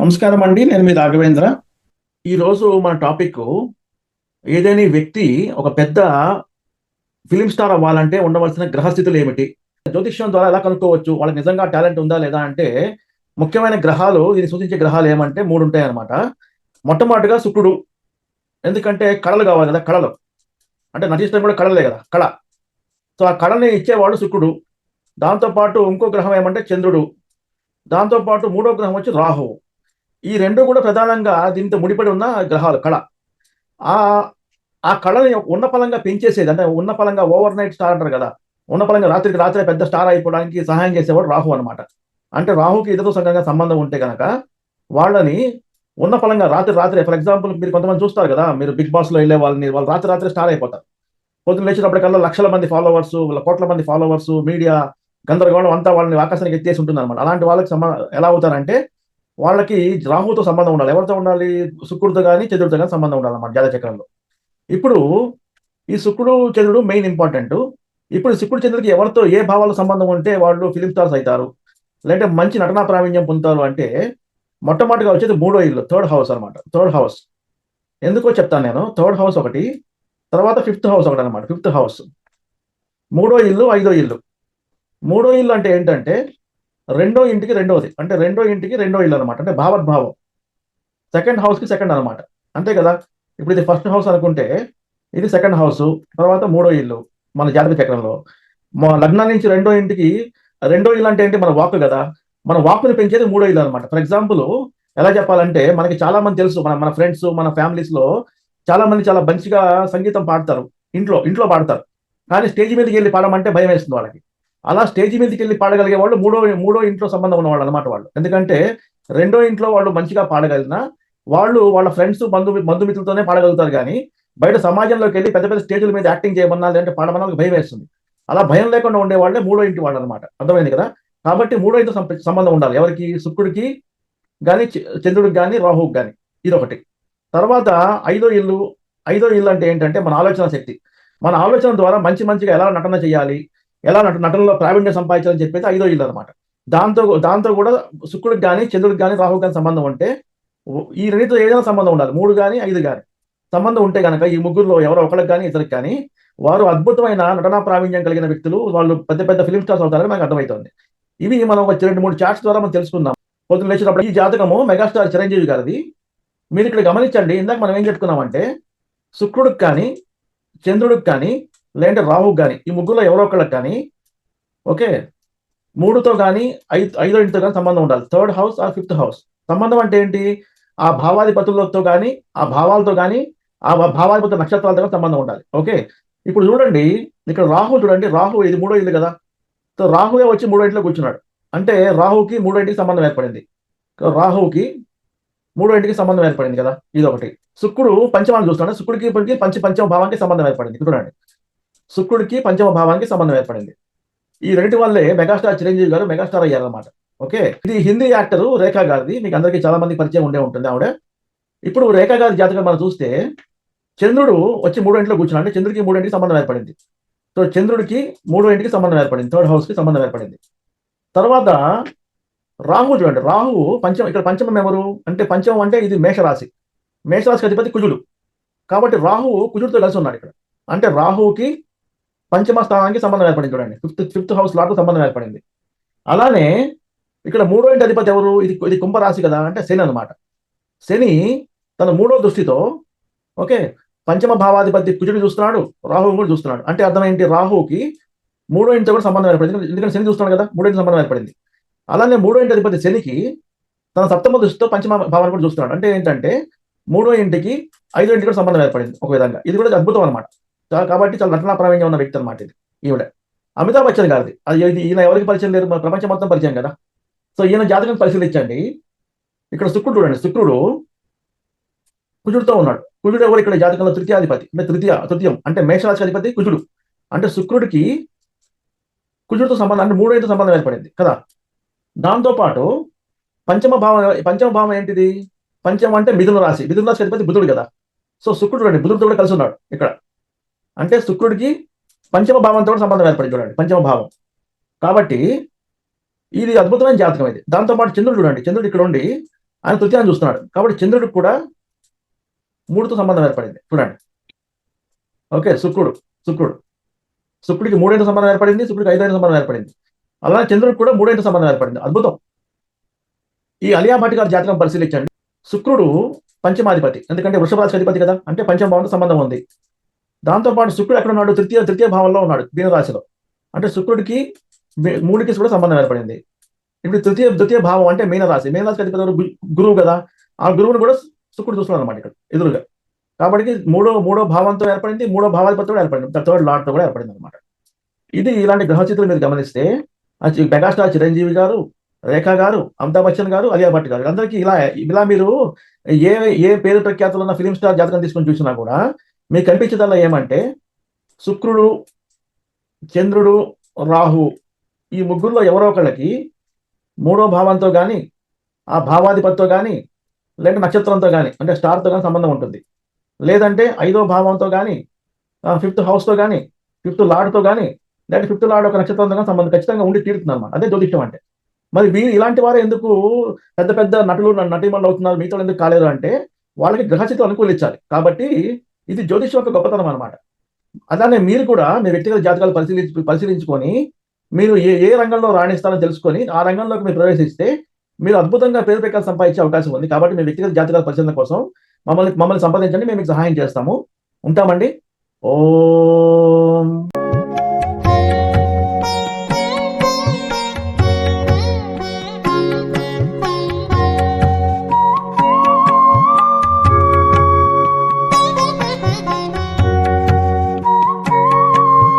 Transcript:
నమస్కారం అండి నేను మీ రాఘవేంద్ర. ఈరోజు మన టాపిక్ ఏదైనా వ్యక్తి ఒక పెద్ద ఫిలిం స్టార్ అవ్వాలంటే ఉండవలసిన గ్రహస్థితులు ఏమిటి? జ్యోతిష్యం ద్వారా ఎలా కనుక్కోవచ్చు? వాళ్ళకి నిజంగా టాలెంట్ ఉందా లేదా అంటే ముఖ్యమైన గ్రహాలు దీన్ని సూచించే గ్రహాలు ఏమంటే మూడు ఉంటాయి అనమాట మొట్టమొదటిగా శుక్రుడు. ఎందుకంటే కళలు కావాలి కదా కళలు. అంటే నటించడం కూడా కళలే కదా కళ. సో ఆ కళని ఇచ్చేవాడు శుక్రుడు. దాంతోపాటు ఇంకో గ్రహం ఏమంటే చంద్రుడు. దాంతోపాటు మూడో గ్రహం వచ్చి రాహువు. ఈ రెండు కూడా ప్రధానంగా దీంతో ముడిపడి ఉన్న గ్రహాలు కళ. ఆ ఆ కళని ఉన్న పలంగా పెంచేసేది అంటే ఉన్న పలంగా ఓవర్ నైట్ స్టార్ అంటారు కదా ఉన్న పలంగా రాత్రికి రాత్రి పెద్ద స్టార్ అయిపోవడానికి సహాయం చేసేవాడు రాహు అనమాట అంటే రాహుకి ఇతర సంఘంగా సంబంధం ఉంటే కనుక వాళ్ళని ఉన్న పలంగా రాత్రి రాత్రి ఫర్ ఎగ్జాంపుల్ మీరు కొంతమంది చూస్తారు కదా మీరు బిగ్ బాస్లో వెళ్ళే వాళ్ళని వాళ్ళు రాత్రి రాత్రి స్టార్ అయిపోతారు. పొద్దున్న లేచినప్పటికల్లా లక్షల మంది ఫాలోవర్స్ కోట్ల మంది ఫాలోవర్స్ మీడియా గందరగోళం అంతా వాళ్ళని ఆకాశానికి ఎత్తేసి ఉంటుంది అనమాట అలాంటి వాళ్ళకి సమా ఎలా అవుతారంటే వాళ్ళకి రాహుతో సంబంధం ఉండాలి. ఎవరితో ఉండాలి? శుక్రుడితో కానీ చంద్రుడితో కానీ సంబంధం ఉండాలి అన్నమాట జాతక చక్రంలో. ఇప్పుడు ఈ శుక్రుడు చంద్రుడు మెయిన్ ఇంపార్టెంట్ ఇప్పుడు శుక్రుడు చంద్రుడికి ఎవరితో ఏ భావాల సంబంధం ఉంటే వాళ్ళు ఫిలిం స్టార్స్ అవుతారు. లేదంటే మంచి నటనా ప్రావీణ్యం పొందుతారు అంటే మొట్టమొదటిగా వచ్చేది మూడో ఇల్లు థర్డ్ హౌస్ అనమాట థర్డ్ హౌస్ ఎందుకో చెప్తాను నేను? థర్డ్ హౌస్ ఒకటి తర్వాత ఫిఫ్త్ హౌస్ ఒకటి అనమాట ఫిఫ్త్ హౌస్ మూడో ఇల్లు ఐదో ఇల్లు. మూడో ఇల్లు అంటే ఏంటంటే రెండో ఇంటికి రెండోది అంటే రెండో ఇంటికి రెండో ఇల్లు అనమాట అంటే భావద్భావం. సెకండ్ హౌస్కి సెకండ్ అనమాట అంతే కదా? ఇప్పుడు ఇది ఫస్ట్ హౌస్ అనుకుంటే ఇది సెకండ్ హౌస్ తర్వాత మూడో ఇల్లు మన జాతక చక్రంలో. మా లగ్నం నుంచి రెండో ఇంటికి రెండో ఇల్లు అంటే ఏంటి? మన వాక్ కదా? మన వాక్ని పెంచేది మూడో ఇల్లు అనమాట ఫర్ ఎగ్జాంపుల్ ఎలా చెప్పాలంటే మనకి చాలా మంది తెలుసు మన మన ఫ్రెండ్స్ మన ఫ్యామిలీస్లో చాలా మంది చాలా మంచిగా సంగీతం పాడతారు. ఇంట్లో ఇంట్లో పాడతారు. కానీ స్టేజ్ మీదకి వెళ్ళి పాడమంటే భయం వేస్తుంది వాళ్ళకి. అలా స్టేజ్ మీదకి వెళ్ళి పాడగలిగే వాళ్ళు మూడో మూడో ఇంట్లో సంబంధం ఉన్నవాళ్ళు అనమాట వాళ్ళు. ఎందుకంటే రెండో ఇంట్లో వాళ్ళు మంచిగా పాడగలిగినా వాళ్ళు వాళ్ళ ఫ్రెండ్స్ బంధు బంధుమిత్రులతోనే పాడగలుగుతారు కానీ బయట సమాజంలోకి వెళ్ళి పెద్ద పెద్ద స్టేజ్ల మీద యాక్టింగ్ చేయమన్నా లేదంటే పాడమన్నా వాళ్ళకి భయం వేస్తుంది. అలా భయం లేకుండా ఉండే వాళ్ళే మూడో ఇంటి వాళ్ళు అనమాట అర్థమైంది కదా? కాబట్టి మూడో ఇంటి సంబంధం ఉండాలి. ఎవరికి? శుక్రుడికి కానీ చంద్రుడికి కానీ రాహువుకి కానీ ఇది ఒకటి తర్వాత ఐదో ఇల్లు ఐదో ఇల్లు అంటే ఏంటంటే మన ఆలోచన శక్తి. మన ఆలోచన ద్వారా మంచి మంచిగా ఎలా నటన చేయాలి? ఎలా నట నటనలో ప్రావీణ్యం సంపాదించాలని చెప్పేది ఐదో ఇల్లు అనమాట దాంతో దాంతో కూడా శుక్రుడికి కానీ చంద్రుడికి కానీ రాహుకి కానీ సంబంధం ఉంటే ఈ రెండింటితో ఏదైనా సంబంధం ఉండాలి. మూడు కానీ ఐదు కానీ సంబంధం ఉంటే కనుక ఈ ముగ్గురులో ఎవరో ఒకరికి కానీ ఇద్దరికి కానీ వారు అద్భుతమైన నటనా ప్రావీణ్యం కలిగిన వ్యక్తులు వాళ్ళు పెద్ద పెద్ద ఫిలిం స్టార్స్ అవుతారని మనకు అర్థమవుతుంది ఇవి మనం ఒక రెండు మూడు చార్ట్స్ ద్వారా మనం తెలుసుకుందాం. పొద్దున్న లేచినప్పుడు ఈ జాతకము మెగాస్టార్ చిరంజీవి గారిది. మీరు ఇక్కడ గమనించండి. ఇందాక మనం ఏం చెప్పుకున్నామంటే శుక్రుడికి కానీ చంద్రుడికి కానీ లేదంటే రాహు కానీ ఈ ముగ్గురులో ఎవరో ఒకళ్ళకి కానీ ఓకే మూడుతో కానీ ఐదు ఐదో ఇంటితో కానీ సంబంధం ఉండాలి. Third house or fifth house. సంబంధం అంటే ఏంటి? ఆ భావాధిపతులతో కానీ ఆ భావాలతో కానీ ఆ భావాధిపతుల నక్షత్రాలతో కానీ సంబంధం ఉండాలి. ఓకే ఇప్పుడు చూడండి ఇక్కడ రాహు చూడండి రాహు ఇది మూడో ఇల్లు కదా. సో రాహువే వచ్చి మూడో ఇంట్లో కూర్చున్నాడు. అంటే రాహుకి మూడో ఇంటికి సంబంధం ఏర్పడింది. రాహుకి మూడో ఇంటికి సంబంధం ఏర్పడింది కదా ఇది ఒకటి శుక్రుడు పంచమాన్ని చూస్తున్నాడు. శుక్రుడికి ఇప్పటికి పంచ పంచమ భావానికి సంబంధం ఏర్పడింది. చూడండి. శుక్రుడికి పంచమ భావానికి సంబంధం ఏర్పడింది. ఈ రెండింటి వల్లే మెగాస్టార్ చిరంజీవి గారు మెగాస్టార్ అయ్యారన్నమాట. ఓకే? ఇది హిందీ యాక్టర్ రేఖా గారిది. మీకు అందరికీ చాలా మంది పరిచయం ఉండే ఉంటుంది ఆవిడ. ఇప్పుడు రేఖా గారి జాతకం మనం చూస్తే చంద్రుడు వచ్చి మూడో ఇంట్లో కూర్చున్నాడు. అంటే చంద్రుడికి మూడో ఇంటికి సంబంధం ఏర్పడింది. సో చంద్రుడికి మూడో ఇంటికి సంబంధం ఏర్పడింది. థర్డ్ హౌస్కి సంబంధం ఏర్పడింది. తర్వాత రాహు చూడండి. రాహు పంచమ ఇక్కడ పంచమం ఎవరు? అంటే పంచమం అంటే ఇది మేషరాశి. మేషరాశికి అధిపతి కుజుడు. కాబట్టి రాహువు కుజుడితో కలిసి ఉన్నాడు ఇక్కడ. అంటే రాహువుకి పంచమ స్థానానికి సంబంధం ఏర్పడింది చూడండి. ఫిఫ్త్ ఫిఫ్త్ హౌస్ లాగా సంబంధం ఏర్పడింది. అలానే ఇక్కడ మూడో ఇంటి అధిపతి ఎవరు? ఇది ఇది కుంభరాశి కదా అంటే శని అన్నమాట. శని తన మూడో దృష్టితో ఓకే పంచమ భావాధిపతి కుజుడు చూస్తున్నాడు రాహువు కూడా చూస్తున్నాడు. అంటే అర్థం ఏంటి రాహువుకి మూడో ఇంటితో కూడా సంబంధం ఏర్పడింది. ఎందుకంటే శని చూస్తున్నాడు కదా మూడో ఇంటి సంబంధం ఏర్పడింది. అలానే మూడో ఇంటి అధిపతి శనికి తన సప్తమ దృష్టితో పంచమ భావాన్ని కూడా చూస్తున్నాడు. అంటే ఏంటంటే మూడో ఇంటికి ఐదో ఇంటికి కూడా సంబంధం ఏర్పడింది ఒక విధంగా. ఇది కూడా అద్భుతం అనమాట కాబట్టి చాలా నటనా ప్రావీణ్యం ఉన్న వ్యక్తి అనమాట ఇది ఈవిడ. అమితాబ్ బచ్చన్ గారిది. అది ఈయన ఎవరికి పరిచయం లేరు? మన ప్రపంచం మొత్తం పరిచయం కదా. సో ఈయన జాతకం పరిశీలించండి. ఇక్కడ శుక్రుడు చూడండి. శుక్రుడు కుజుడితో ఉన్నాడు. కుజుడు ఎవరు? ఇక్కడ జాతకంలో తృతీయాధిపతి. అంటే తృతీయ తృతీయం. అంటే మేషరాశి అధిపతి కుజుడు. అంటే శుక్రుడికి కుజుడితో సంబంధం అంటే మూడైదు సంబంధం ఏర్పడింది కదా. దాంతోపాటు పంచమ భావం పంచమ భావం ఏంటిది? పంచమం అంటే మిథున రాశి. మిథున రాశి అధిపతి బుధుడు కదా. సో శుక్రుడు చూడండి. బుధుడితో కూడా కలిసి ఉన్నాడు ఇక్కడ. అంటే శుక్రుడికి పంచమ భావంతో కూడా సంబంధం ఏర్పడింది చూడండి పంచమ భావం కాబట్టి ఇది అద్భుతమైన జాతకం ఇది. దాంతోపాటు చంద్రుడు చూడండి చంద్రుడు ఇక్కడ ఉండి ఆయన తృతీయాన్ని చూస్తున్నాడు. కాబట్టి చంద్రుడికి కూడా మూడుతో సంబంధం ఏర్పడింది. చూడండి. ఓకే శుక్రుడు శుక్రుడు. శుక్రుడికి మూడేంటి సంబంధం ఏర్పడింది శుక్రుడికి ఐదైన సంబంధం ఏర్పడింది. అలానే చంద్రుడికి కూడా మూడేంటి సంబంధం ఏర్పడింది. అద్భుతం. ఈ అలియా భట్ గారి జాతకం పరిశీలించండి. శుక్రుడు పంచమాధిపతి ఎందుకంటే వృషభ రాశికి అధిపతి కదా అంటే పంచమ భావంతో సంబంధం ఉంది. దాంతోపాటు శుక్రుడు ఎక్కడ ఉన్నాడు? తృతీయ తృతీయ భావంలో ఉన్నాడు మీనరాశిలో అంటే శుక్రుడికి మూడికి కూడా సంబంధం ఏర్పడింది. ఇప్పుడు తృతీయ ద్వితీయ భావం అంటే మీనరాశి మీనరాశి అధిపతి గురువు కదా. ఆ గురువుని కూడా శుక్రుడు చూస్తున్నాడు అనమాట ఇక్కడ ఎదురుగా. కాబట్టి మూడో మూడో భావంతో ఏర్పడింది మూడో భావాధిపతి కూడా ఏర్పడింది థర్డ్ లార్డ్తో కూడా ఏర్పడింది అనమాట ఇది ఇలాంటి గ్రహచిత్రులు మీరు గమనిస్తే మెగాస్టార్ చిరంజీవి గారు రేఖా గారు అమితాబ్ బచ్చన్ గారు అలియా భట్ గారు అందరికీ ఇలా ఇలా మీరు ఏ ఏ పేరు ప్రఖ్యాతులు ఉన్న ఫిలిం స్టార్ జాతకం తీసుకొని చూసినా కూడా మీకు కనిపించేదల్లా ఏమంటే శుక్రుడు చంద్రుడు రాహు ఈ ముగ్గురులో ఎవరో ఒకళ్ళకి మూడో భావంతో కానీ ఆ భావాధిపతితో కానీ లేదంటే నక్షత్రంతో కానీ అంటే స్టార్తో కానీ సంబంధం ఉంటుంది. లేదంటే ఐదో భావంతో కానీ ఫిఫ్త్ హౌస్తో కానీ ఫిఫ్త్ లాడ్తో కానీ లేదంటే ఫిఫ్త్ లాడ్ ఒక నక్షత్రంతో కానీ సంబంధం ఖచ్చితంగా ఉండి తీరుతుంది అనమాట అదే జ్యోతిష్యం అంటే. మరి వీరు ఇలాంటి వారు ఎందుకు పెద్ద పెద్ద నటులు నటీమణులు అవుతున్నారు? మీతో ఎందుకు కాలేరు అంటే వాళ్ళకి గ్రహచిత్రం అనుకూలించాలి. కాబట్టి ఇది జ్యోతిష్యం యొక్క గొప్పతనం అనమాట అలానే మీరు కూడా మీ వ్యక్తిగత జాతకాలు పరిశీలించి పరిశీలించుకొని మీరు ఏ ఏ రంగంలో రాణిస్తారో తెలుసుకొని ఆ రంగంలోకి మీరు ప్రవేశిస్తే మీరు అద్భుతంగా పేరు ప్రకారం సంపాదించే అవకాశం ఉంది. కాబట్టి మీ వ్యక్తిగత జాతకాల పరిశీలన కోసం మమ్మల్ని మమ్మల్ని సంపాదించండి మేము మీకు సహాయం చేస్తాము. ఉంటామండి? ఓ.